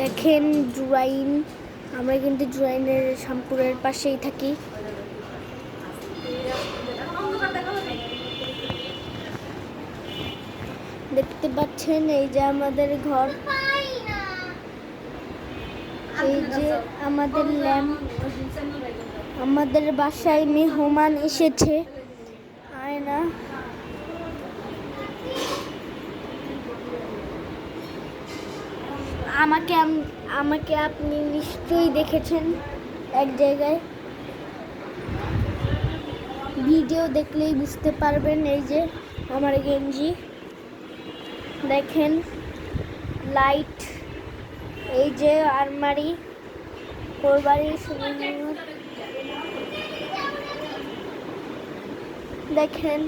দেখেন জুরাইন, আমরা কিন্তু জুরাইনের শামপুরের পাশেই থাকি। দেখতে পাচ্ছেন এই যে আমাদের ঘর। এই যে আমাদের ল্যাম্প। আমাদের বাসায় মেহমান এসেছে। আয়না। আমাকে আমাকে আপনি নিশ্চয়ই দেখেছেন এক জায়গায়। ভিডিও দেখলেই বুঝতে পারবেন এই যে আমার গেঞ্জি। দেখেন, লাইট, এই যে আলমারি, কোরবানির দেখেন